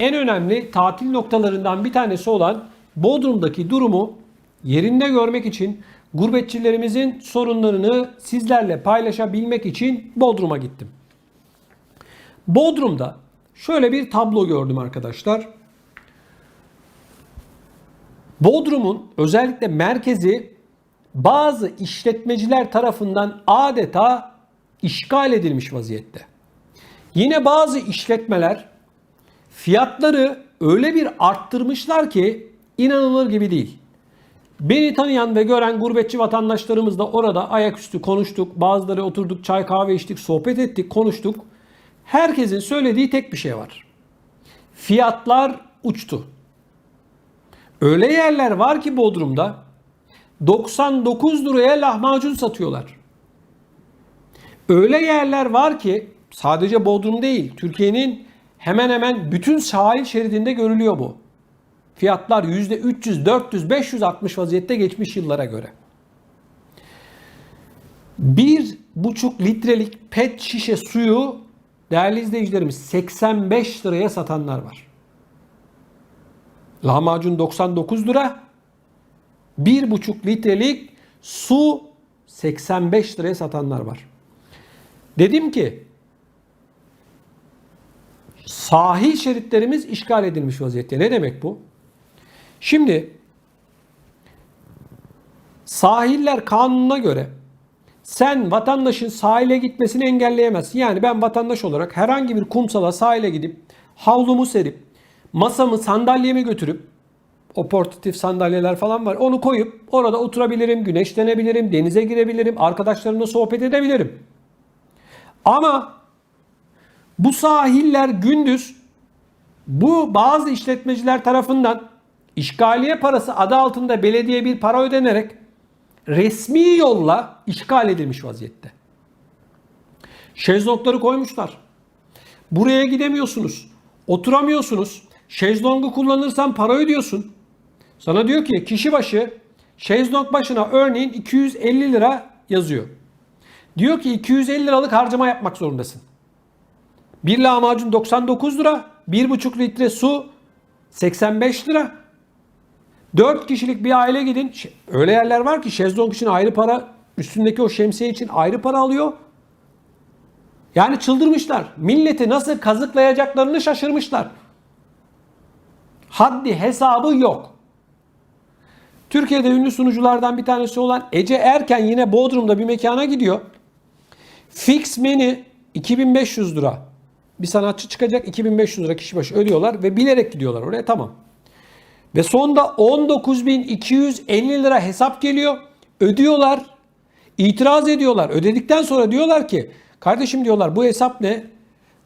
en önemli tatil noktalarından bir tanesi olan Bodrum'daki durumu yerinde görmek için gurbetçilerimizin sorunlarını sizlerle paylaşabilmek için Bodrum'a gittim. Bodrum'da şöyle bir tablo gördüm arkadaşlar. Bodrum'un özellikle merkezi bazı işletmeciler tarafından adeta işgal edilmiş vaziyette. Yine bazı işletmeler fiyatları öyle bir arttırmışlar ki inanılır gibi değil. Beni tanıyan ve gören gurbetçi vatandaşlarımız da orada ayaküstü konuştuk. Bazıları oturduk çay kahve içtik, sohbet ettik, konuştuk. Herkesin söylediği tek bir şey var. Fiyatlar uçtu. Öyle yerler var ki Bodrum'da 99 liraya lahmacun satıyorlar. Öyle yerler var ki sadece Bodrum değil, Türkiye'nin hemen hemen bütün sahil şeridinde görülüyor bu. Fiyatlar %300, 400, 500 artmış vaziyette geçmiş yıllara göre. Bir buçuk litrelik pet şişe suyu değerli izleyicilerimiz 85 liraya satanlar var. Lahmacun 99 lira. Bir buçuk litrelik su 85 liraya satanlar var. Dedim ki sahil şeritlerimiz işgal edilmiş vaziyette. Ne demek bu? Şimdi sahiller kanununa göre sen vatandaşın sahile gitmesini engelleyemezsin. Yani ben vatandaş olarak herhangi bir kumsala sahile gidip havlumu serip masamı sandalyemi götürüp o portatif sandalyeler falan var. Onu koyup orada oturabilirim, güneşlenebilirim, denize girebilirim, arkadaşlarımla sohbet edebilirim. Ama bu sahiller gündüz bu bazı işletmeciler tarafından işgaliye parası adı altında belediye bir para ödenerek resmi yolla işgal edilmiş vaziyette. Şezlongları koymuşlar. Buraya gidemiyorsunuz. Oturamıyorsunuz. Şezlongu kullanırsan para ödüyorsun. Sana diyor ki kişi başı şezlong başına örneğin 250 lira yazıyor. Diyor ki 250 liralık harcama yapmak zorundasın. Bir lahmacun 99 lira, 1,5 litre su 85 lira. 4 kişilik bir aile gidin. Öyle yerler var ki şezlong için ayrı para, üstündeki o şemsiye için ayrı para alıyor. Yani çıldırmışlar. Milleti nasıl kazıklayacaklarını şaşırmışlar. Haddi hesabı yok. Türkiye'de ünlü sunuculardan bir tanesi olan Ece Erken yine Bodrum'da bir mekana gidiyor. Fix menü 2500 lira. Bir sanatçı çıkacak 2500 lira kişi başı ödüyorlar ve bilerek gidiyorlar oraya tamam. Ve sonunda 19.250 lira hesap geliyor. Ödüyorlar. İtiraz ediyorlar. Ödedikten sonra diyorlar ki kardeşim diyorlar bu hesap ne?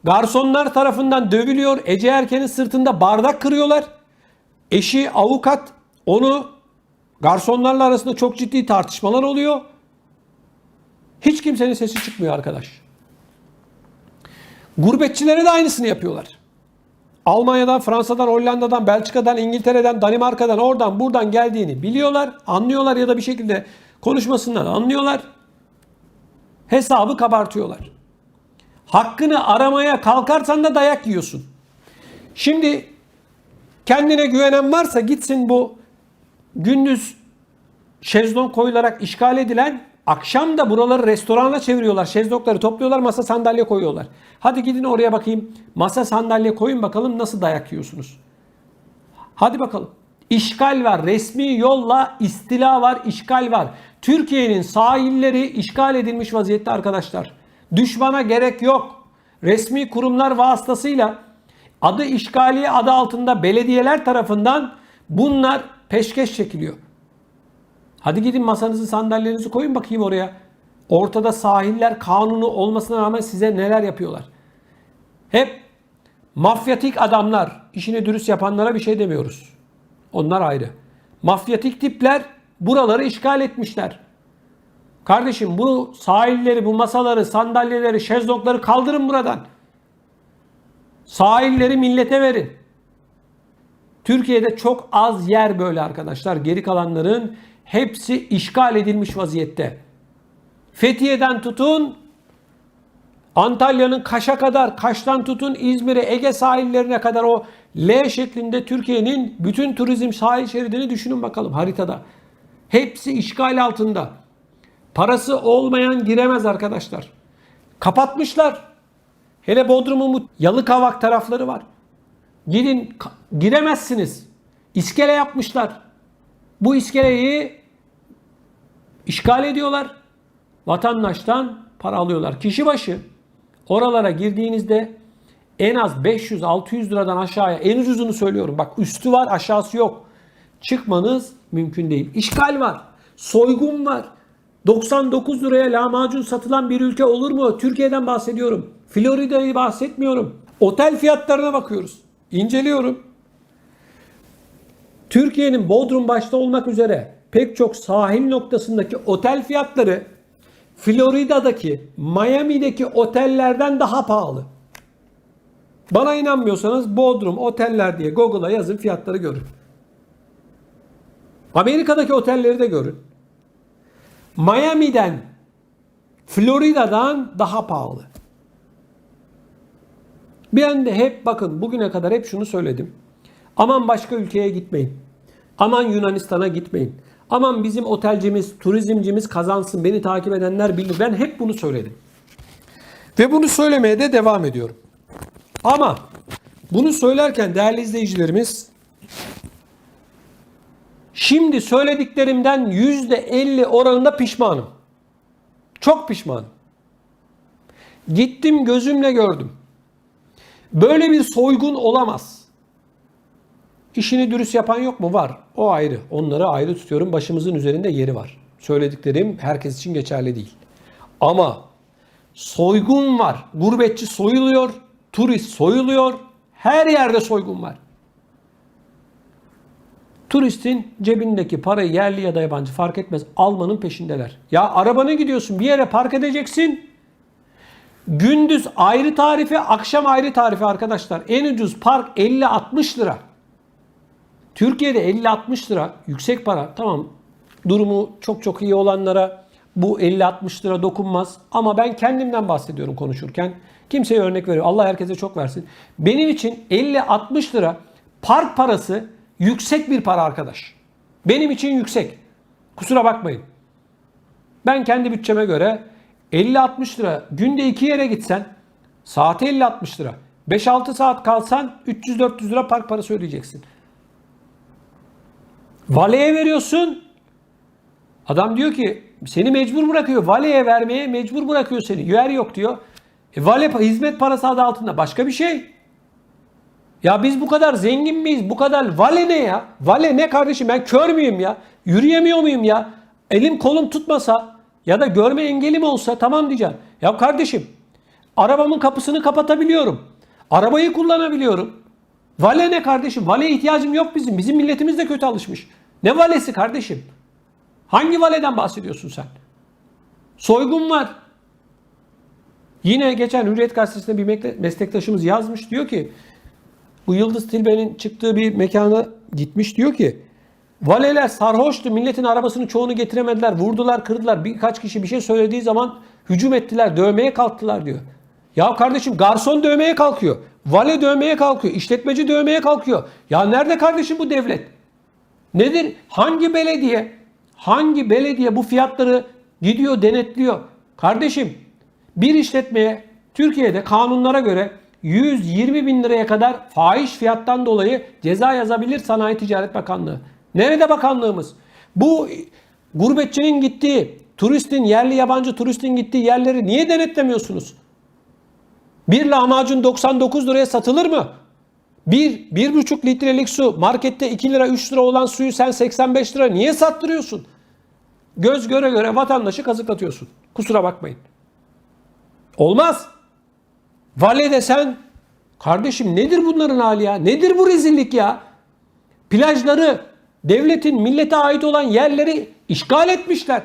Garsonlar tarafından dövülüyor. Ece Erken'in sırtında bardak kırıyorlar. Eşi avukat onu garsonlarla arasında çok ciddi tartışmalar oluyor. Hiç kimsenin sesi çıkmıyor arkadaş. Gurbetçilere de aynısını yapıyorlar. Almanya'dan, Fransa'dan, Hollanda'dan, Belçika'dan, İngiltere'den, Danimarka'dan, oradan buradan geldiğini biliyorlar, anlıyorlar ya da bir şekilde konuşmasından anlıyorlar. Hesabı kabartıyorlar. Hakkını aramaya kalkarsan da dayak yiyorsun. Şimdi kendine güvenen varsa gitsin bu gündüz şezlong koyularak işgal edilen akşam da buraları restorana çeviriyorlar. Şezlongları topluyorlar masa sandalye koyuyorlar. Hadi gidin oraya bakayım masa sandalye koyun bakalım nasıl dayak yiyorsunuz. Hadi bakalım. İşgal var. Resmi yolla istila var, işgal var. Türkiye'nin sahilleri işgal edilmiş vaziyette arkadaşlar. Düşmana gerek yok. Resmi kurumlar vasıtasıyla adı işgaliye adı altında belediyeler tarafından bunlar peşkeş çekiliyor. Hadi gidin masanızı sandalyenizi koyun bakayım oraya. Ortada sahiller kanunu olmasına rağmen size neler yapıyorlar. Hep mafyatik adamlar, işini dürüst yapanlara bir şey demiyoruz. Onlar ayrı. Mafyatik tipler buraları işgal etmişler. Kardeşim bu sahilleri, bu masaları, sandalyeleri, şezlongları kaldırın buradan. Sahilleri millete verin. Türkiye'de çok az yer böyle arkadaşlar. Geri kalanların hepsi işgal edilmiş vaziyette. Fethiye'den tutun Antalya'nın Kaş'a kadar, Kaş'tan tutun İzmir'e, Ege sahillerine kadar o L şeklinde Türkiye'nin bütün turizm sahil şeridini düşünün bakalım haritada. Hepsi işgal altında. Parası olmayan giremez arkadaşlar. Kapatmışlar. Hele Bodrum'un Yalıkavak tarafları var. Gidin giremezsiniz. İskele yapmışlar. Bu iskeleyi işgal ediyorlar. Vatandaştan para alıyorlar. Kişi başı oralara girdiğinizde en az 500-600 liradan aşağıya en ucuzunu söylüyorum. Bak üstü var aşağısı yok. Çıkmanız mümkün değil. İşgal var. Soygun var. 99 liraya lahmacun satılan bir ülke olur mu? Türkiye'den bahsediyorum. Florida'yı bahsetmiyorum. Otel fiyatlarına bakıyoruz. İnceliyorum. Türkiye'nin Bodrum başta olmak üzere pek çok sahil noktasındaki otel fiyatları Florida'daki, Miami'deki otellerden daha pahalı. Bana inanmıyorsanız Bodrum oteller diye Google'a yazın fiyatları görün. Amerika'daki otelleri de görün. Miami'den, Florida'dan daha pahalı. Ben de hep bakın bugüne kadar hep şunu söyledim. Aman başka ülkeye gitmeyin. Aman Yunanistan'a gitmeyin. Aman bizim otelcimiz, turizmcimiz kazansın. Beni takip edenler bilir. Ben hep bunu söyledim. Ve bunu söylemeye de devam ediyorum. Ama bunu söylerken değerli izleyicilerimiz şimdi söylediklerimden %50 oranında pişmanım. Çok pişmanım. Gittim gözümle gördüm. Böyle bir soygun olamaz. İşini dürüst yapan yok mu? Var. O ayrı. Onları ayrı tutuyorum. Başımızın üzerinde yeri var. Söylediklerim herkes için geçerli değil. Ama soygun var. Gurbetçi soyuluyor. Turist soyuluyor. Her yerde soygun var. Turistin cebindeki parayı yerli ya da yabancı fark etmez almanın peşindeler. Ya arabana gidiyorsun bir yere park edeceksin. Gündüz ayrı tarife, akşam ayrı tarife arkadaşlar. En ucuz park 50-60 lira. Türkiye'de 50-60 lira yüksek para. Tamam durumu çok çok iyi olanlara bu 50-60 lira dokunmaz. Ama ben kendimden bahsediyorum konuşurken. Kimseye örnek veriyor. Allah herkese çok versin. Benim için 50-60 lira park parası yüksek bir para arkadaş. Benim için yüksek. Kusura bakmayın. Ben kendi bütçeme göre 50-60 lira günde iki yere gitsen saate 50-60 lira. 5-6 saat kalsan 300-400 lira park parası ödeyeceksin. Valeye veriyorsun. Adam diyor ki seni mecbur bırakıyor. Valeye vermeye mecbur bırakıyor seni. Yer yok diyor. E, vale hizmet parası adı altında başka bir şey. Ya biz bu kadar zengin miyiz? Bu kadar vale ne ya? Vale ne kardeşim? Ben kör müyüm ya? Yürüyemiyor muyum ya? Elim kolum tutmasa ya da görme engelim olsa tamam diyeceğim. Ya kardeşim arabamın kapısını kapatabiliyorum. Arabayı kullanabiliyorum. Vale ne kardeşim? Valeye ihtiyacım yok bizim. Bizim milletimiz de kötü alışmış. Ne valesi kardeşim? Hangi valeden bahsediyorsun sen? Soygun var. Yine geçen Hürriyet Gazetesi'nde bir meslektaşımız yazmış. Diyor ki bu Yıldız Tilbe'nin çıktığı bir mekana gitmiş. Diyor ki valeler sarhoştu. Milletin arabasının çoğunu getiremediler. Vurdular, kırdılar. Birkaç kişi bir şey söylediği zaman hücum ettiler. Dövmeye kalktılar diyor. Ya kardeşim garson dövmeye kalkıyor. Vale dövmeye kalkıyor. işletmeci dövmeye kalkıyor. Ya nerede kardeşim bu devlet? Nedir? Hangi belediye? Hangi belediye bu fiyatları gidiyor denetliyor? Kardeşim bir işletmeye Türkiye'de kanunlara göre 120 bin liraya kadar fahiş fiyattan dolayı ceza yazabilir Sanayi Ticaret Bakanlığı. Nerede bakanlığımız? Bu gurbetçinin gittiği, turistin, yerli yabancı turistin gittiği yerleri niye denetlemiyorsunuz? Bir lahmacun 99 liraya satılır mı? Bir, bir buçuk litrelik su markette 2 lira 3 lira olan suyu sen 85 lira niye sattırıyorsun? Göz göre göre vatandaşı kazıklatıyorsun. Kusura bakmayın. Olmaz. Vale desen kardeşim nedir bunların hali ya? Nedir bu rezillik ya? Plajları devletin millete ait olan yerleri işgal etmişler.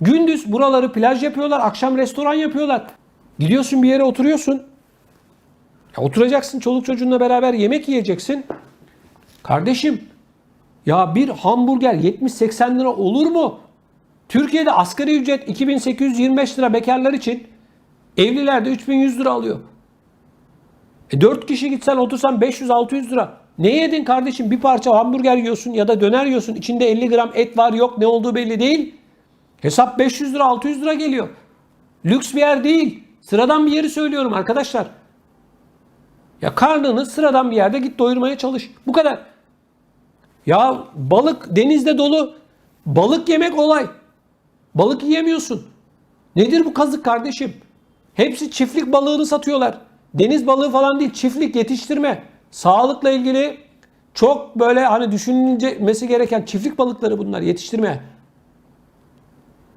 Gündüz buraları plaj yapıyorlar, akşam restoran yapıyorlar. Gidiyorsun bir yere oturuyorsun. Ya oturacaksın çoluk çocuğunla beraber yemek yiyeceksin. Kardeşim ya bir hamburger 70-80 lira olur mu? Türkiye'de asgari ücret 2825 lira bekarlar için Evliler de 3100 lira alıyor. E 4 kişi gitsen otursan 500-600 lira. Ne yedin kardeşim? Bir parça hamburger yiyorsun ya da döner yiyorsun. İçinde 50 gram et var yok ne olduğu belli değil. Hesap 500 lira 600 lira geliyor. Lüks bir yer değil. Sıradan bir yeri söylüyorum arkadaşlar. Ya karnını sıradan bir yerde git doyurmaya çalış. Bu kadar. Ya balık denizde dolu. Balık yemek olay. Balık yiyemiyorsun. Nedir bu kazık kardeşim? Hepsi çiftlik balığını satıyorlar. Deniz balığı falan değil, çiftlik yetiştirme. Sağlıkla ilgili çok böyle hani düşünülmesi gereken çiftlik balıkları bunlar yetiştirme.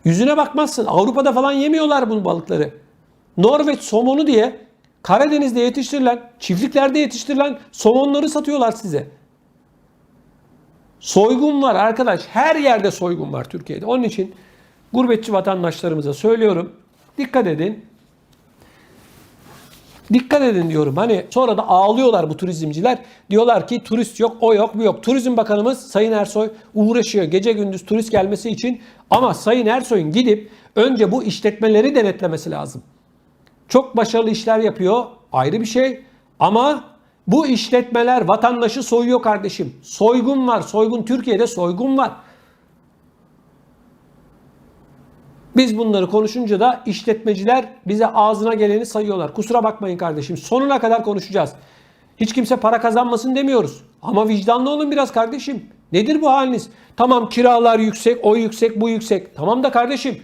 Yüzüne bakmazsın. Avrupa'da falan yemiyorlar bu balıkları. Norveç somonu diye Karadeniz'de yetiştirilen, çiftliklerde yetiştirilen somonları satıyorlar size. Soygun var arkadaş. Her yerde soygun var Türkiye'de. Onun için gurbetçi vatandaşlarımıza söylüyorum. Dikkat edin. Dikkat edin diyorum. Hani sonra da ağlıyorlar bu turizmciler. Diyorlar ki turist yok, o yok, bu yok. Turizm Bakanımız Sayın Ersoy uğraşıyor gece gündüz turist gelmesi için. Ama Sayın Ersoy'un gidip önce bu işletmeleri denetlemesi lazım. Çok başarılı işler yapıyor. Ayrı bir şey. Ama bu işletmeler vatandaşı soyuyor kardeşim. Soygun var. Soygun Türkiye'de soygun var. Biz bunları konuşunca da işletmeciler bize ağzına geleni sayıyorlar. Kusura bakmayın kardeşim. Sonuna kadar konuşacağız. Hiç kimse para kazanmasın demiyoruz. Ama vicdanlı olun biraz kardeşim. Nedir bu haliniz? Tamam kiralar yüksek, o yüksek, bu yüksek. Tamam da kardeşim.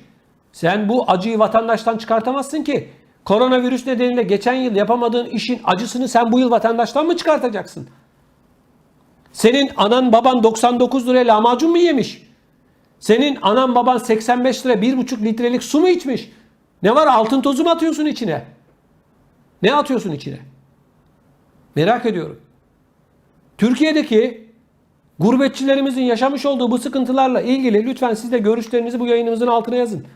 Sen bu acıyı vatandaştan çıkartamazsın ki. Koronavirüs nedeniyle geçen yıl yapamadığın işin acısını sen bu yıl vatandaştan mı çıkartacaksın? Senin anan baban 99 liraya lahmacun mu yemiş? Senin anan baban 85 lira 1,5 litrelik su mu içmiş? Ne var altın tozu mu atıyorsun içine? Ne atıyorsun içine? Merak ediyorum. Türkiye'deki gurbetçilerimizin yaşamış olduğu bu sıkıntılarla ilgili lütfen siz de görüşlerinizi bu yayınımızın altına yazın.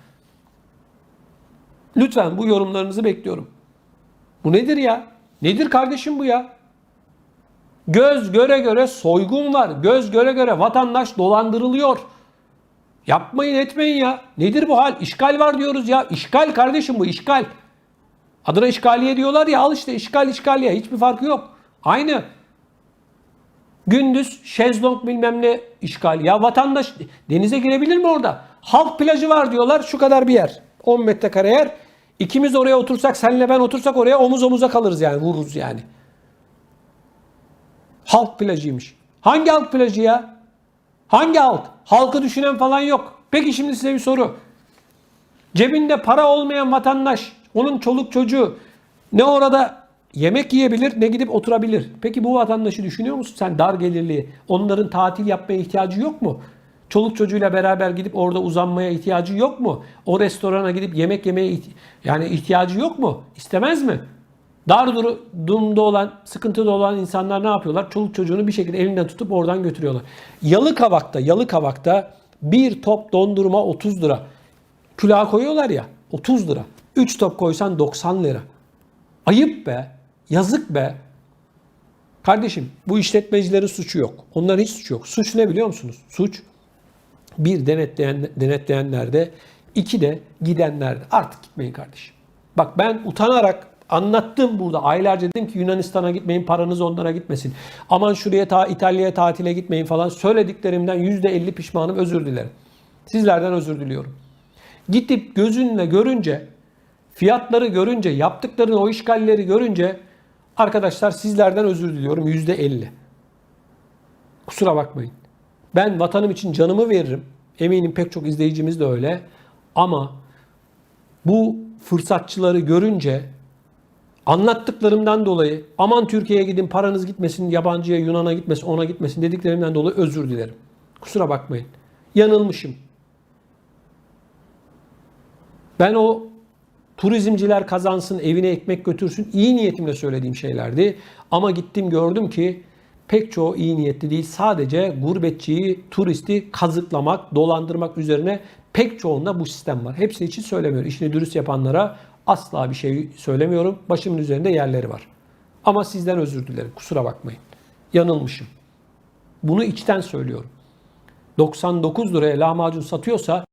Lütfen bu yorumlarınızı bekliyorum. Bu nedir ya? Nedir kardeşim bu ya? Göz göre göre soygun var. Göz göre göre vatandaş dolandırılıyor. Yapmayın etmeyin ya. Nedir bu hal? İşgal var diyoruz ya. İşgal kardeşim bu işgal. Adına işgaliye diyorlar ya al işte işgal işgaliye. Hiçbir farkı yok. Aynı. Gündüz şezlong bilmem ne işgal. Ya vatandaş denize girebilir mi orada? Halk plajı var diyorlar şu kadar bir yer. 10 metrekare yer. İkimiz oraya otursak senle ben otursak oraya omuz omuza kalırız yani vururuz yani. Halk plajıymış. Hangi halk plajı ya? Hangi halk? Halkı düşünen falan yok. Peki şimdi size bir soru. Cebinde para olmayan vatandaş, onun çoluk çocuğu ne orada yemek yiyebilir ne gidip oturabilir. Peki bu vatandaşı düşünüyor musun sen dar gelirli? Onların tatil yapmaya ihtiyacı yok mu? Çoluk çocuğuyla beraber gidip orada uzanmaya ihtiyacı yok mu? O restorana gidip yemek yemeye ihti- yani ihtiyacı yok mu? İstemez mi? Dar duru- durumda olan, sıkıntıda olan insanlar ne yapıyorlar? Çoluk çocuğunu bir şekilde elinden tutup oradan götürüyorlar. Yalıkavak'ta, Yalıkavak'ta bir top dondurma 30 lira. Külaha koyuyorlar ya 30 lira. 3 top koysan 90 lira. Ayıp be. Yazık be. Kardeşim bu işletmecilerin suçu yok. Onların hiç suçu yok. Suç ne biliyor musunuz? Suç bir denetleyen, denetleyenlerde, iki de gidenlerde. Artık gitmeyin kardeşim. Bak ben utanarak anlattım burada. Aylarca dedim ki Yunanistan'a gitmeyin, paranız onlara gitmesin. Aman şuraya ta İtalya'ya tatile gitmeyin falan. Söylediklerimden %50 pişmanım, özür dilerim. Sizlerden özür diliyorum. Gidip gözünle görünce, fiyatları görünce, yaptıklarını o işgalleri görünce arkadaşlar sizlerden özür diliyorum %50. Kusura bakmayın. Ben vatanım için canımı veririm. Eminim pek çok izleyicimiz de öyle. Ama bu fırsatçıları görünce anlattıklarımdan dolayı aman Türkiye'ye gidin paranız gitmesin, yabancıya Yunan'a gitmesin, ona gitmesin dediklerimden dolayı özür dilerim. Kusura bakmayın. Yanılmışım. Ben o turizmciler kazansın, evine ekmek götürsün iyi niyetimle söylediğim şeylerdi. Ama gittim gördüm ki pek çoğu iyi niyetli değil. Sadece gurbetçiyi, turisti kazıklamak, dolandırmak üzerine pek çoğunda bu sistem var. Hepsi için söylemiyorum. İşini dürüst yapanlara asla bir şey söylemiyorum. Başımın üzerinde yerleri var. Ama sizden özür dilerim. Kusura bakmayın. Yanılmışım. Bunu içten söylüyorum. 99 liraya lahmacun satıyorsa